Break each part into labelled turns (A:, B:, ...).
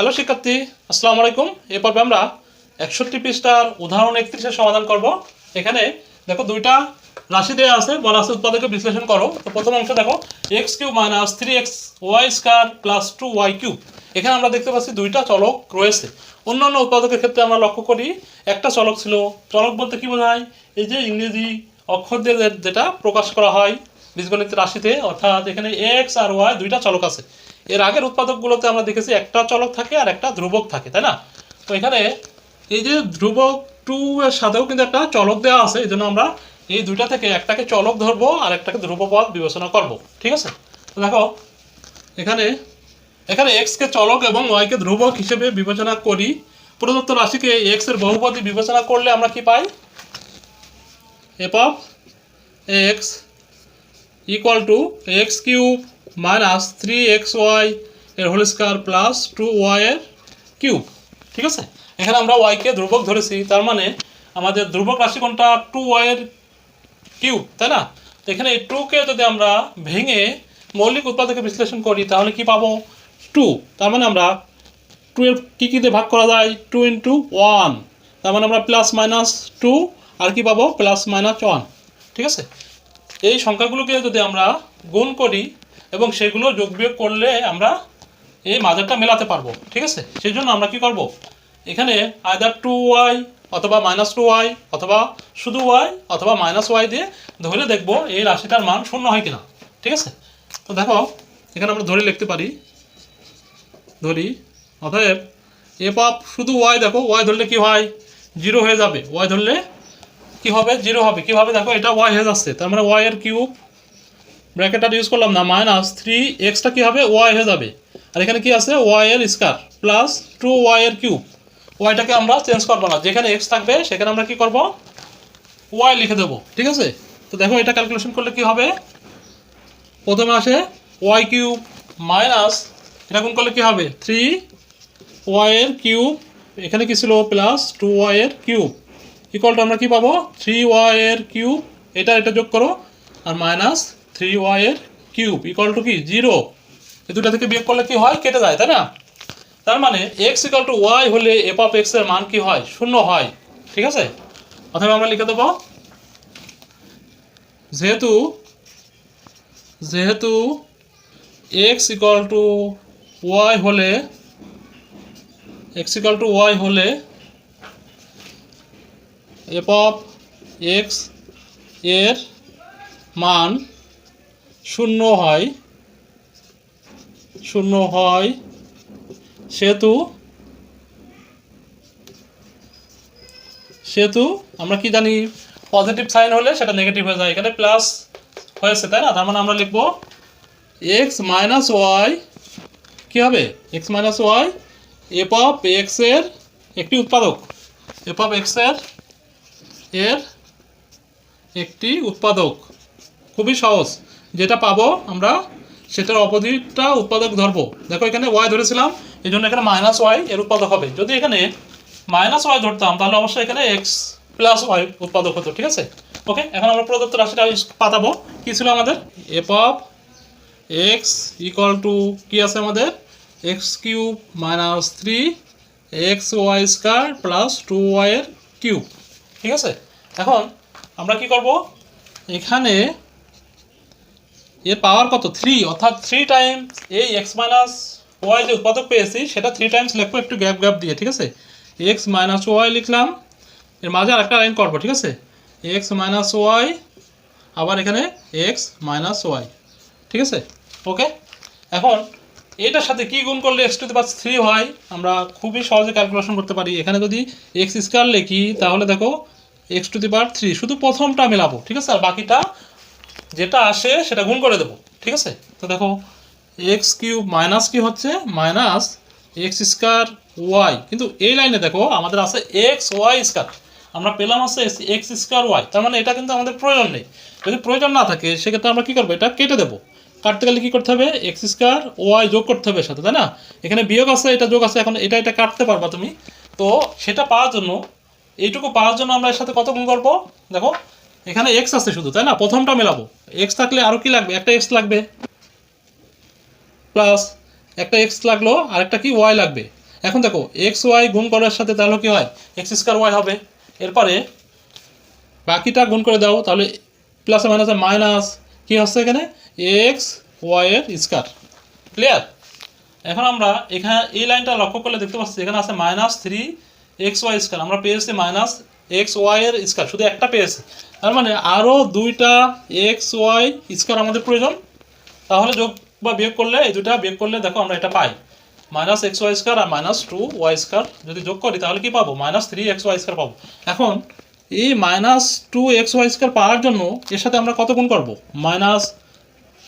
A: Hello শিক্ষার্থী, আসসালামু আলাইকুম। এ পর্বে আমরা একষট্টি পৃষ্ঠার উদাহরণ একত্রিশের সমাধান করব। এখানে দেখো দুইটা রাশি দেওয়া আছে, বলা আছে উৎপাদকে বিশ্লেষণ করো। তো প্রথম অংশ দেখো x cube minus three x y square plus two y cube. এখানে আমরা দেখতে পাচ্ছি দুইটা চলক রয়েছে। অন্যান্য উৎপাদকের ক্ষেত্রে আমরা লক্ষ্য করি, একটা চলক ছিল, চলক বলতে কি বোঝায়? এই যে ইংরেজি অক্ষর দিয়ে যেটা প্রকাশ করা হয় বীজগণিত রাশিতে, অর্থাৎ এখানে এক্স আর ওয়াই দুইটা চলক আছে। এর আগের উৎপাদকগুলোতে আমরা দেখেছি একটা চলক থাকে আর একটা ধ্রুবক থাকে, তাই না? তো এখানে এই যে ধ্রুবক টু এর সাথেও কিন্তু একটা চলক দেওয়া আছে, এই জন্য আমরা এই দুইটা থেকে একটাকে চলক ধরবো আর একটাকে ধ্রুবপদ বিবেচনা করব, ঠিক আছে? দেখো, এখানে এখানে এক্স কে চলক এবং ওয়াই কে ধ্রুবক হিসেবে বিবেচনা করি। প্রদত্ত রাশিকে এক্সের বহুপদী বিবেচনা করলে আমরা কি পাই? Of x equal to x cube minus three x y এর whole square plus two y এর কিউব। ঠিক আছে? এখানে আমরা ওয়াইকে ধ্রুবক ধরেছি, তার মানে আমাদের ধ্রুবক রাশি কোনটা টু ওয়াইয়ের কিউব, তাই না? এখানে এই টুকে যদি আমরা ভেঙে মৌলিক উৎপাদকে বিশ্লেষণ করি, তাহলে কি পাবো? টু। তার মানে আমরা টু এর কী কী দিয়ে ভাগ করা যায়? Two into one. তার মানে আমরা প্লাস মাইনাস টু, আর কি পাবো? Plus minus one. ঠিক আছে? এই সংখ্যাগুলোকে যদি আমরা গুণ করি এবং সেগুলো যোগ বিয়োগ করলে আমরা এই মাঝেরটা মেলাতে পারব, ঠিক আছে? সেই জন্য আমরা কি করব? এখানে আয়দার টু ওয়াই অথবা মাইনাস টু ওয়াই অথবা শুধু ওয়াই অথবা মাইনাস ওয়াই দিয়ে ধরে দেখব এই রাশিটার মান শূন্য হয় কিনা, ঠিক আছে? তো দেখো, এখানে আমরা ধরে লিখতে পারি, ধরি, অতএব এফ অফ শুধু ওয়াই দেখো ওয়াই ধরলে কি হয়? জিরো হয়ে যাবে ওয়াই ধরলে কি হবে? জিরো হবে, কীভাবে? দেখো, এটা ওয়াই হয়ে যাচ্ছে, তার মানে ওয়াই এর কিউব ব্র্যাকেটটা ইউজ করলাম না মাইনাস থ্রি এক্সটা কী হবে? ওয়াই হয়ে যাবে। আর এখানে কি আছে? ওয়াই এর স্কোয়ার প্লাস টু ওয়াই এর কিউব ওয়াইটাকে আমরা চেঞ্জ করব না। যেখানে এক্স থাকবে, সেখানে আমরা কি করব? ওয়াই লিখে দেবো। ঠিক আছে? তো দেখো, এটা ক্যালকুলেশন করলে কি হবে? প্রথমে আসে ওয়াই কিউব মাইনাস এটা গুণ করলে কি হবে? থ্রি ওয়াই এর কিউব এখানে কি ছিল? প্লাস টু ওয়াই এর কিউব ইকুয়াল টু আমরা কি পাবো? থ্রি ওয়াই এর কিউব এটা এটা যোগ করো। আর মাইনাস থ্রি ওয়াই এর কিউব ইকুয়াল টু কি? জিরো এই দুটা থেকে বিয়োগ করলে কি হয়? কেটে যায়, তাই না? তার মানে এক্স ইকুয়াল টু ওয়াই হলে এফ অফ এক্স মান কি হয়? শূন্য হয়। ঠিক আছে? অথবা আমরা লিখে দেবো, যেহেতু যেহেতু এক্স ইকুয়াল টু ওয়াই হলে এক্স ইকুয়াল টু ওয়াই হলে এফ অফ এক্সের মান শূন্য হয়। শূন্য হয়। সেহেতু সেহেতু আমরা কি জানি? পজিটিভ সাইন হলে সেটা নেগেটিভ হয়ে যায়। এখানে প্লাস হয়েছে, তাই না? তার মানে আমরা লিখব এক্স মাইনাস ওয়াই। কী হবে? X minus y F of এক্সের একটি উৎপাদক। এফ অফ এক্সের এর একটি উৎপাদক। খুবই সহজ। যেটা পাবো আমরা, সেটার অপোজিটটা উৎপাদক ধরবো। দেখো এখানে ওয়াই ধরেছিলাম, এই জন্য এখানে মাইনাস ওয়াই এর উৎপাদক হবে। যদি এখানে মাইনাস ওয়াই ধরতাম, তাহলে অবশ্যই এখানে এক্স প্লাস ওয়াই উৎপাদক হতো, ঠিক আছে? ওকে এখন আমরা প্রদত্ত রাশিটা পাতাবো। কী ছিল আমাদের? F of x equal to কী আছে আমাদের? X cube minus three x y square plus two ওয়াইয়ের কিউব ঠিক আছে? এখন আমরা কি করব? এখানে এর পাওয়ার কত? থ্রি অর্থাৎ থ্রি টাইমস এই এক্স মাইনাস ওয়াই যে উৎপাদক পেয়েছি, সেটা থ্রি টাইমস লিখব একটু গ্যাপ গ্যাপ দিয়ে, ঠিক আছে? এক্স মাইনাস ওয়াই লিখলাম, এর মাঝে আরেকটা লাইন করব, ঠিক আছে? এক্স মাইনাস ওয়াই আবার এখানে এক্স মাইনাস ওয়াই ঠিক আছে? ওকে এখন এটার সাথে কি গুণ করলে x to the power three হয়? আমরা খুবই সহজে ক্যালকুলেশন করতে পারি। এখানে যদি এক্স স্কোয়ার লিখি, তাহলে দেখো x to the power three শুধু প্রথমটা মেলাবো, ঠিক আছে? আর বাকিটা যেটা আসে সেটা গুণ করে দেবো, ঠিক আছে? তো দেখো এক্স কিউব মাইনাস কি হচ্ছে? মাইনাস এক্স স্কোয়ার ওয়াই কিন্তু এই লাইনে দেখো, আমাদের আছে এক্স ওয়াই স্কোয়ার। আমরা পেলাম আছে এক্স স্কোয়ার ওয়াই তার মানে এটা কিন্তু আমাদের প্রয়োজন নেই। যদি প্রয়োজন না থাকে, সেক্ষেত্রে আমরা কী করব? এটা কেটে দেবো। কাটতে গেলে কী করতে হবে? এক্স স্কোয়ার ওয়াই যোগ করতে হবে সাথে, তাই না? এখানে বিয়োগ আছে, এটা যোগ আছে, এখন এটা এটা কাটতে পারবা তুমি। তো সেটা পাওয়ার জন্য, এইটুকু পাওয়ার জন্য আমরা এর সাথে কত গুণ করব? দেখো এখানে এক্স আছে শুধু, তাই না? প্রথমটা মেলাবো। এক্স থাকলে আরও কি লাগবে? একটা এক্স লাগবে। প্লাস একটা এক্স লাগল আর একটা কি? ওয়াই লাগবে। এখন দেখো এক্স ওয়াই গুণ করার সাথে তাহলে কি হয়? এক্স স্কোয়ার ওয়াই হবে। এরপরে বাকিটা গুণ করে দাও, তাহলে প্লাসে মাইনাসে মাইনাস কী হচ্ছে এখানে? এক্স ওয়াইয়ের স্কোয়ার ক্লিয়ার এখন আমরা এখানে এই লাইনটা লক্ষ্য করলে দেখতে পাচ্ছি, এখানে আছে minus three x y square আমরা পেয়েছি মাইনাস এক্স ওয়াইয়ের স্কোয়ার, শুধু একটা পেয়েছি। তার মানে আরও দুইটা এক্স ওয়াই স্কোয়ার আমাদের প্রয়োজন। তাহলে যোগ বা বিয়োগ করলে, এই দুটা বিয়োগ করলে দেখো আমরা এটা পাই। মাইনাস এক্স ওয়াই স্কোয়ার আর মাইনাস টু ওয়াই স্কোয়ার যদি যোগ করি, তাহলে কি পাবো? Minus three x y square পাবো। এখন এই minus two x y square পাওয়ার জন্য এর সাথে আমরা কত গুণ করব? মাইনাস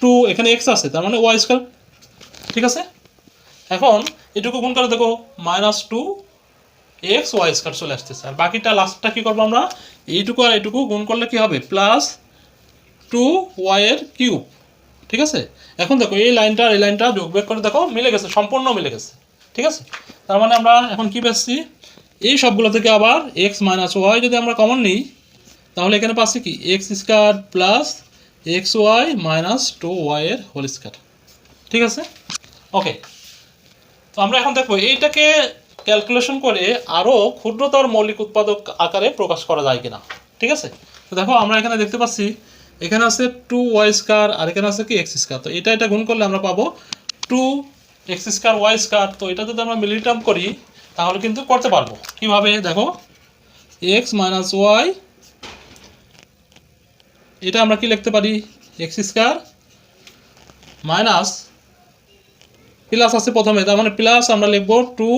A: টু, এখানে এক্স আছে, তার মানে ওয়াই স্কোয়ার। ঠিক আছে? এখন এটুকু গুণ করে দেখো, minus two x y square চলে আসতেছে আর বাকিটা লাস্টটা কী করব আমরা? এইটুকু আর এইটুকু গুণ করলে কি হবে? প্লাস টু ওয়াইয়ের কিউব ঠিক আছে? এখন দেখো, এই লাইনটা এই লাইনটা যোগ করে দেখো, মিলে গেছে, সম্পূর্ণ মিলে গেছে। ঠিক আছে? তার মানে আমরা এখন কি পাচ্ছি? এই সবগুলো থেকে আবার এক্স মাইনাস ওয়াই যদি আমরা কমন নিই, তাহলে এখানে পাচ্ছি কি? X square plus x y minus two ওয়াইয়ের হোল স্কোয়ার ঠিক আছে? ওকে তো আমরা এখন দেখব, এইটাকে ক্যালকুলেশন করে আরও ক্ষুদ্রতর মৌলিক উৎপাদক আকারে প্রকাশ করা যায় কিনা। ঠিক আছে? তো দেখো, আমরা এখানে দেখতে পাচ্ছি, এখানে আছে টু ওয়াই স্কোয়ার আর এখানে আছে কি এক্স স্কোয়ার তো এটা এটা গুণ করলে আমরা পাবো two x square y square তো এটা যদি আমরা মিলিটার্ম করি, তাহলে কিন্তু করতে পারব। কীভাবে? দেখো এক্স মাইনাস ওয়াই এটা আমরা কি লিখতে পারি? এক্স স্কোয়ার মাইনাস প্লাস আছে প্রথমে, তার মানে প্লাস আমরা লিখব two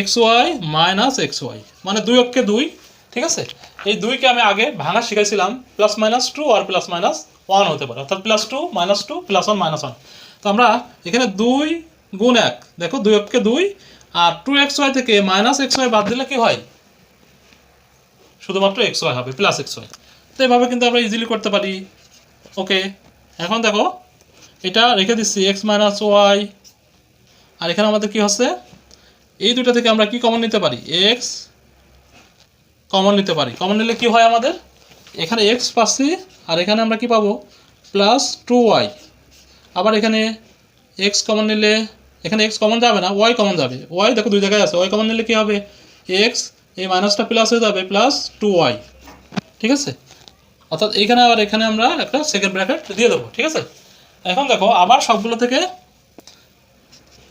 A: x y minus x y মানে দুই অক্ষে দুই, ঠিক আছে? এই দুইকে আমি আগে ভাঙা শিখাইছিলাম প্লাস মাইনাস টু আর প্লাস মাইনাস ওয়ান হতে পারে, অর্থাৎ plus two minus two plus one minus one তো আমরা এখানে দুই গুণ এক, দেখো দুই অক্ষে দুই, আর টু এক্স ওয়াই থেকে মাইনাস এক্স ওয়াই বাদ দিলে কি হয়? শুধুমাত্র এক্স ওয়াই হবে প্লাস এক্স ওয়াই তো এভাবে কিন্তু আমরা ইজিলি করতে পারি। ওকে এখন দেখো, এটা রেখে দিচ্ছি এক্স মাইনাস ওয়াই আর এখানে আমাদের কি হচ্ছে? এই দুটো থেকে আমরা কি কমন নিতে পারি? এক্স কমন নিতে পারি। কমন নিলে কি হয় আমাদের? এখানে এক্স পাচ্ছি, আর এখানে আমরা কি পাবো? প্লাস টু ওয়াই আবার এখানে এক্স কমন নিলে, এখানে এক্স কমন যাবে না ওয়াই কমন যাবে। ওয়াই দেখো দুই জায়গায় আছে। ওয়াই কমন নিলে কি হবে? এক্স এই মাইনাসটা প্লাস হয়ে যাবে প্লাস টু ওয়াই ঠিক আছে? অর্থাৎ এইখানে আবার এখানে আমরা একটা সেকেন্ড ব্র্যাকেট দিয়ে দেবো। ঠিক আছে? এখন দেখো, আবার সবগুলো থেকে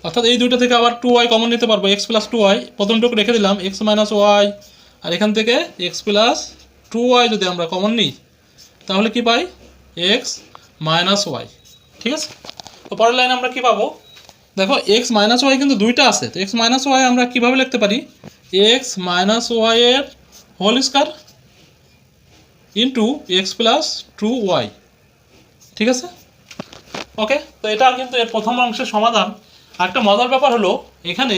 A: অর্থাৎ এই দুইটা থেকে আবার টু ওয়াই কমন নিতে পারব এক্স প্লাস টু ওয়াই প্রথমটুকু রেখে দিলাম এক্স মাইনাস ওয়াই আর এখান থেকে এক্স প্লাস টু ওয়াই যদি আমরা কমন নিই, তাহলে কি পাই? এক্স মাইনাস ওয়াই ঠিক আছে? তো পরের লাইনে আমরা কি পাবো? দেখো এক্স মাইনাস ওয়াই কিন্তু দুইটা আছে, তো এক্স মাইনাস ওয়াই আমরা কীভাবে লিখতে পারি? এক্স মাইনাস ওয়াইয়ের whole square into x plus two y ঠিক আছে? ওকে তো এটা কিন্তু এর প্রথম অংশের সমাধান। আরেকটা মজার ব্যাপার হলো, এখানে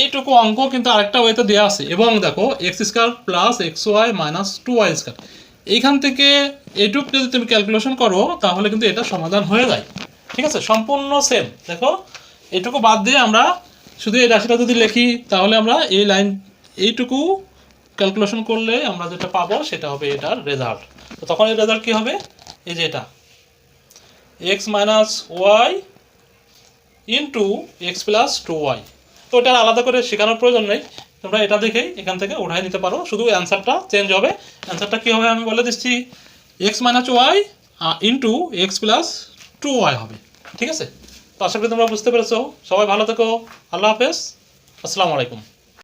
A: এইটুকু অঙ্ক কিন্তু আরেকটা ওয়েতে দেওয়া আছে। এবং দেখো x square plus x y minus two y square এইখান থেকে এইটুক যদি তুমি ক্যালকুলেশন করো, তাহলে কিন্তু এটা সমাধান হয়ে যায়। ঠিক আছে? সম্পূর্ণ সেম দেখো, এইটুকু বাদ দিয়ে আমরা শুধু এই রাশিটা যদি লিখি, তাহলে আমরা এই লাইন এইটুকু ক্যালকুলেশন করলে আমরা যেটা পাবো, সেটা হবে এটার রেজাল্ট তো তখন এই রেজাল্ট কী হবে? এই যে এটা। X minus y into x plus two y তো এটা আলাদা করে শেখানোর প্রয়োজন নেই। তোমরা এটা দেখেই এখান থেকে উঠাই নিতে পারো। শুধু অ্যান্সারটা চেঞ্জ হবে। অ্যান্সারটা কী হবে আমি বলে দিচ্ছি। X minus y into x plus two y হবে। ঠিক আছে? তো আশা করি তোমরা বুঝতে পেরেছ। সবাই ভালো থেকো। আল্লাহ হাফেজ। আসসালামু আলাইকুম।